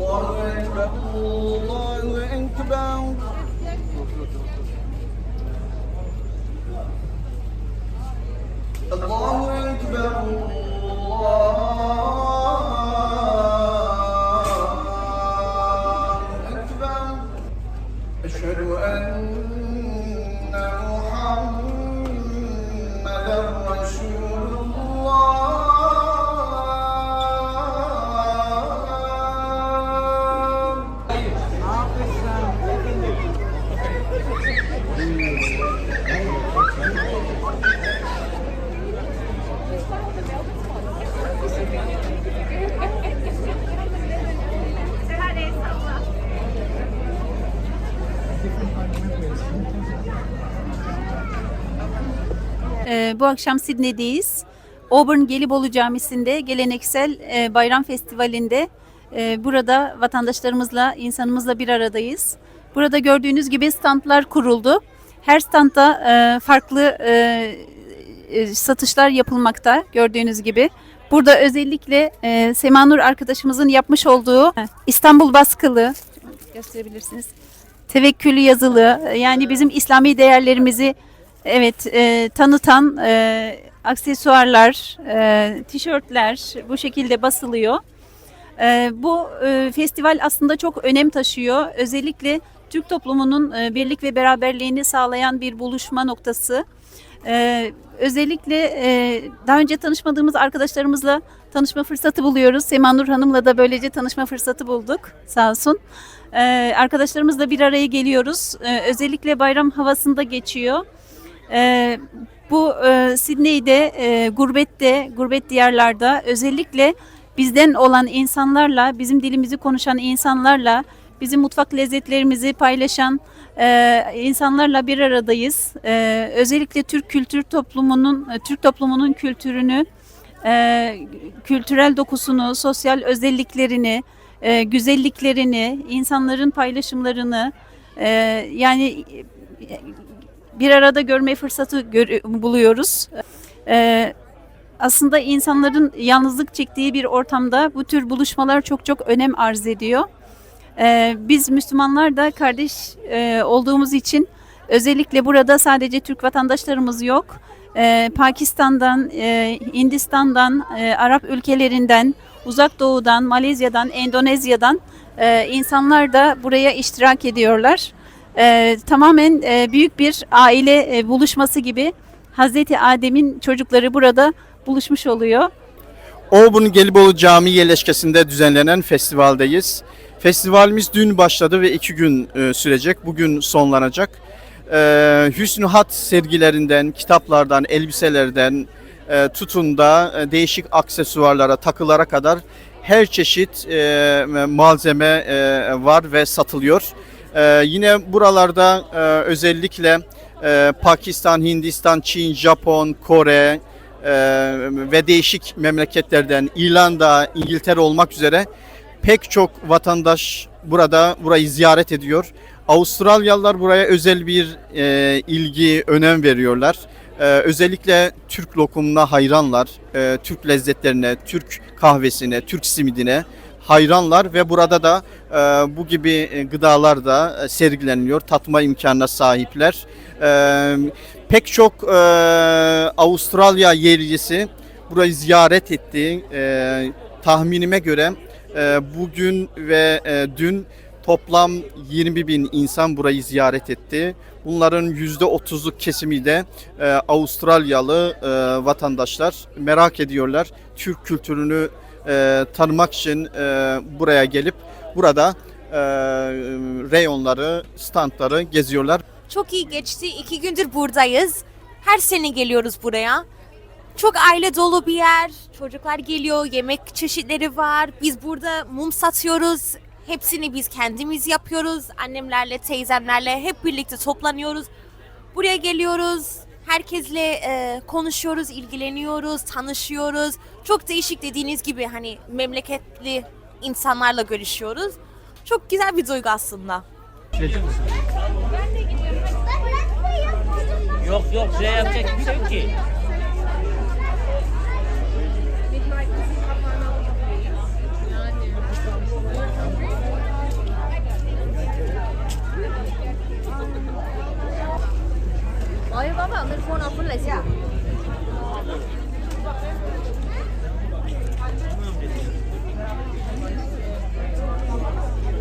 الله أكبر. الله أكبر. الله أكبر. أشهد أن محمدا Ee, bu akşam Sidney'deyiz. Auburn Gelibolu Camisi'nde geleneksel e, bayram festivalinde e, burada vatandaşlarımızla, insanımızla bir aradayız. Burada gördüğünüz gibi standlar kuruldu. Her standta e, farklı satışlar yapılmakta gördüğünüz gibi. Burada özellikle Semanur arkadaşımızın yapmış olduğu İstanbul baskılı gösterebilirsiniz. Tevekkülü yazılı yani bizim İslami değerlerimizi evet e, tanıtan e, aksesuarlar, e, tişörtler bu şekilde basılıyor. E, bu e, festival aslında çok önem taşıyor. Özellikle Türk toplumunun e, birlik ve beraberliğini sağlayan bir buluşma noktası. E, özellikle e, daha önce tanışmadığımız arkadaşlarımızla tanışma fırsatı buluyoruz. Semanur Hanım'la da böylece tanışma fırsatı bulduk sağ olsun. E, arkadaşlarımızla bir araya geliyoruz. E, özellikle bayram havasında geçiyor. E, bu e, Sydney'de, e, gurbette, gurbet diyarlarda özellikle bizden olan insanlarla, bizim dilimizi konuşan insanlarla, bizim mutfak lezzetlerimizi paylaşan e, insanlarla bir aradayız. E, özellikle Türk kültür toplumunun, e, Türk toplumunun kültürünü, e, kültürel dokusunu, sosyal özelliklerini, e, güzelliklerini, insanların paylaşımlarını, e, yani bir arada görme fırsatı gör- buluyoruz. E, aslında insanların yalnızlık çektiği bir ortamda bu tür buluşmalar çok çok önem arz ediyor. Ee, biz Müslümanlar da kardeş e, olduğumuz için özellikle burada sadece Türk vatandaşlarımız yok. Ee, Pakistan'dan, e, Hindistan'dan, e, Arap ülkelerinden, Uzak Doğu'dan, Malezya'dan, Endonezya'dan insanlar da buraya iştirak ediyorlar. Ee, tamamen büyük bir aile buluşması gibi Hazreti Adem'in çocukları burada buluşmuş oluyor. Auburn Gelibolu Camii yerleşkesinde düzenlenen festivaldeyiz. Festivalimiz dün başladı ve iki gün e, sürecek. Bugün sonlanacak. E, Hüsnü Hat sergilerinden, kitaplardan, elbiselerden e, tutun da e, değişik aksesuarlara, takılara kadar her çeşit e, malzeme var ve satılıyor. Yine buralarda özellikle Pakistan, Hindistan, Çin, Japon, Kore, ve değişik memleketlerden İrlanda, İngiltere olmak üzere pek çok vatandaş burada burayı ziyaret ediyor. Avustralyalılar buraya özel bir e, ilgi, önem veriyorlar. E, özellikle Türk lokumuna hayranlar, e, Türk lezzetlerine, Türk kahvesine, Türk simidine hayranlar ve burada da e, bu gibi e, gıdalar da e, sergileniyor, tatma imkanına sahipler. E, pek çok e, Avustralya yerlisi burayı ziyaret etti. E, tahminime göre bugün ve e, dün toplam 20 bin insan burayı ziyaret etti. Bunların %30'luk kesimi de e, Avustralyalı e, vatandaşlar merak ediyorlar. Türk kültürünü tanımak için buraya gelip burada e, reyonları, standları geziyorlar. Çok iyi geçti. İki gündür buradayız. Her sene geliyoruz buraya. Çok aile dolu bir yer. Çocuklar geliyor, yemek çeşitleri var. Biz burada mum satıyoruz. Hepsini biz kendimiz yapıyoruz. Annemlerle, teyzemlerle hep birlikte toplanıyoruz. Buraya geliyoruz. Herkesle e, konuşuyoruz, ilgileniyoruz, tanışıyoruz. Çok değişik dediğiniz gibi hani memleketli insanlarla görüşüyoruz. Çok güzel bir duygu aslında. Yok yok şey yapacak kimse yok ki. Với bác bảo.